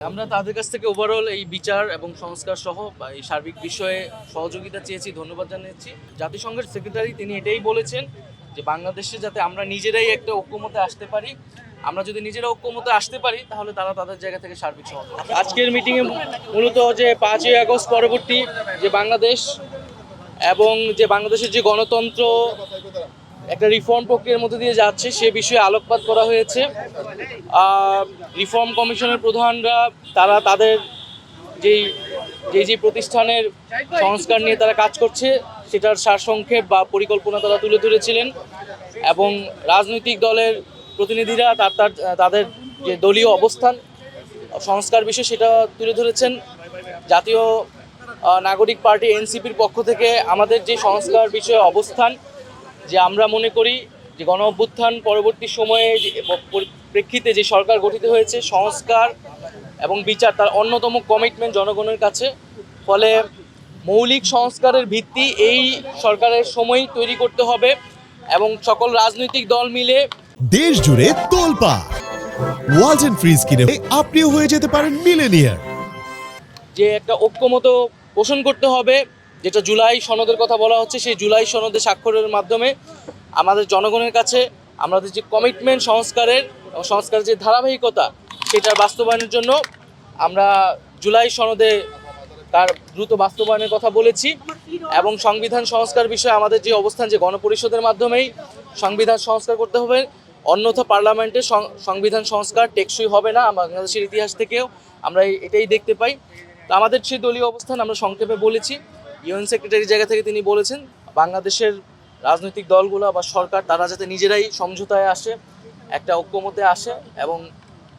আমরা তাদের কাছ থেকে ওভারঅল এই বিচার এবং সংস্কার সহ এই সার্বিক বিষয়ে সহযোগিতা চেয়েছি, ধন্যবাদ জানিয়েছি জাতিসংঘের সেক্রেটারি তিনি এটাই বলেছেন যে বাংলাদেশে যাতে আমরা নিজেরাই একটা ঐক্যমতে আসতে পারি, আমরা যদি নিজেরা ঐক্যমতে আসতে পারি, তাহলে তারা তাদের জায়গা থেকে সার্বিক সহযোগিতা আজকের মিটিংয়ে মূলত যে পাঁচই আগস্ট পরবর্তী যে বাংলাদেশ এবং যে বাংলাদেশের যে গণতন্ত্র একটা রিফর্ম প্রক্রিয়ার মধ্যে দিয়ে যাচ্ছে, সে বিষয়ে আলোকপাত করা হয়েছে। রিফর্ম কমিশনের প্রধানরা, তারা তাদের যেই যে যে প্রতিষ্ঠানের সংস্কার নিয়ে তারা কাজ করছে, সেটার সারসংক্ষেপ বা পরিকল্পনা তারা তুলে ধরেছিলেন এবং রাজনৈতিক দলের প্রতিনিধিরা তার তার, তাদের যে দলীয় অবস্থান, সংস্কার বিষয়ে সেটা তুলে ধরেছেন। জাতীয় নাগরিক পার্টি এনসিপির পক্ষ থেকে আমাদের যে সংস্কার বিষয়ে অবস্থান যে আমরা মনে করি যে গণ অভ্যুত্থান পরবর্তী সময়ে যে প্রেক্ষিতে যে সরকার গঠিত হয়েছে সংস্কার এবং বিচার তার অন্যতম কমিটমেন্ট জনগণের কাছে। ফলে মৌলিক সংস্কারের ভিত্তি এই সরকারের সময় তৈরি করতে হবে এবং সকল রাজনৈতিক দল মিলে দেশ জুড়ে তোলপা। ওয়ালটন ফ্রিজ কিনে আপনিও হয়ে যেতে পারেন মিলেনিয়ার যে একটা ঐক্যমত পোষণ করতে হবে। যেটা জুলাই সনদের কথা বলা হচ্ছে, সেই জুলাই সনদে স্বাক্ষরের মাধ্যমে আমাদের জনগণের কাছে আমাদের যে কমিটমেন্ট সংস্কারের সংস্কারের যে ধারাবাহিকতা সেটার বাস্তবায়নের জন্য আমরা জুলাই সনদে তার দ্রুত বাস্তবায়নের কথা বলেছি এবং সংবিধান সংস্কার বিষয়ে আমাদের যে অবস্থান, যে গণপরিষদের মাধ্যমেই সংবিধান সংস্কার করতে হবে। অন্যথা পার্লামেন্টে সংবিধান সংস্কার টেকসই হবে না, বাংলাদেশের ইতিহাস থেকেও আমরা এটাই দেখতে পাই। তো আমাদের সেই দলীয় অবস্থান আমরা সংক্ষেপে বলেছি। ইউএন সেক্রেটারি জায়গা থেকে তিনি বলেছেন, বাংলাদেশের রাজনৈতিক দলগুলো বা সরকার, তারা যাতে নিজেরাই সমঝোতায় আসে, একটা ঐক্যমতে আসে এবং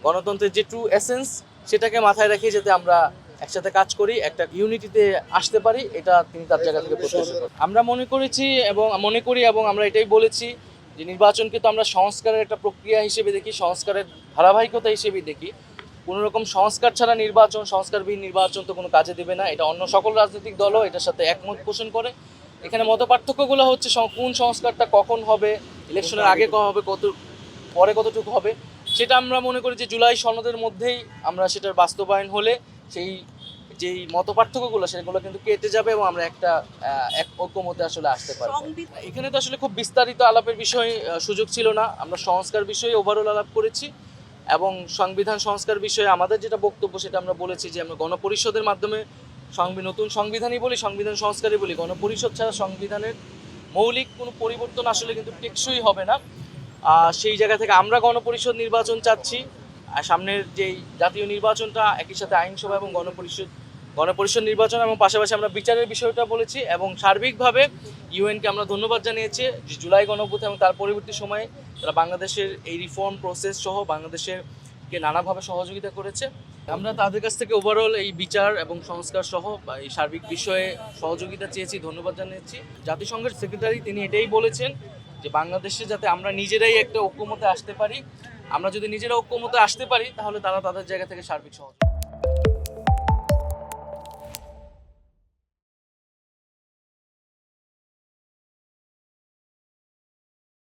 গণতন্ত্রের যে ট্রু এসেন্স সেটাকে মাথায় রেখে যাতে আমরা একসাথে কাজ করি, একটা ইউনিটিতে আসতে পারি, এটা তিনি তার জায়গা থেকে প্রত্যাশা করেন। আমরা মনে করেছি এবং, মনে করি এবং আমরা এটাই বলেছি যে নির্বাচনকে তো আমরা সংস্কারের একটা প্রক্রিয়া হিসেবে দেখি, সংস্কারের ধারাবাহিকতা হিসেবে দেখি কোনো রকম সংস্কার ছাড়া নির্বাচন সংস্কারবিহীন নির্বাচন তো কোনো কাজে দেবে না। এটা অন্য সকল রাজনৈতিক দলও এটার সাথে একমত পোষণ করে। এখানে মত পার্থক্যগুলো হচ্ছে কোন সংস্কারটা কখন হবে ইলেকশনের আগে কখন হবে কত পরে কতটুকু হবে সেটা আমরা মনে করি যে জুলাই সনদের মধ্যেই আমরা সেটার বাস্তবায়ন হলে সেই যেই মত পার্থক্যগুলো সেগুলো কিন্তু কেটে যাবে এবং আমরা একটা এক ঐক্যমতে আসলে আসতে পারব। এখানে তো আসলে খুব বিস্তারিত আলাপের বিষয় সুযোগ ছিল না। আমরা সংস্কার বিষয়ে ওভারঅল আলাপ করেছি। এবং সংবিধান সংস্কার বিষয়ে আমাদের যেটা বক্তব্য সেটা আমরা বলেছি যে আমরা গণপরিষদের মাধ্যমে নতুন সংবিধানই বলি, সংবিধান সংস্কারই বলি। গণপরিষদ ছাড়া সংবিধানের মৌলিক কোনো পরিবর্তন আসলে কিন্তু টেকসই হবে না। সেই জায়গা থেকে আমরা গণপরিষদ নির্বাচন চাচ্ছি। আর সামনের যেই জাতীয় নির্বাচনটা, একই সাথে আইনসভা এবং গণপরিষদ গণপরিষদ নির্বাচন এবং পাশাপাশি আমরা বিচারের বিষয়টা বলেছি এবং সার্বিকভাবে ইউএনকে আমরা ধন্যবাদ জানিয়েছি যে জুলাই গণঅভ্যুত্থান এবং তার পরবর্তী সময়ে তারা বাংলাদেশের এই রিফর্ম প্রসেস সহ বাংলাদেশের কে নানাভাবে সহযোগিতা করেছে। আমরা তাদের কাছ থেকে ওভারঅল এই বিচার এবং সংস্কার সহ এই সার্বিক বিষয়ে সহযোগিতা চেয়েছি, ধন্যবাদ জানিয়েছি। জাতিসংঘের সেক্রেটারি তিনি এটাই বলেছেন যে, বাংলাদেশে যাতে আমরা নিজেরাই একটা ঐক্যমতে আসতে পারি, আমরা যদি নিজেরা ঐক্যমতে আসতে পারি, তাহলে তারা তাদের জায়গা থেকে সার্বিক সহযোগিতা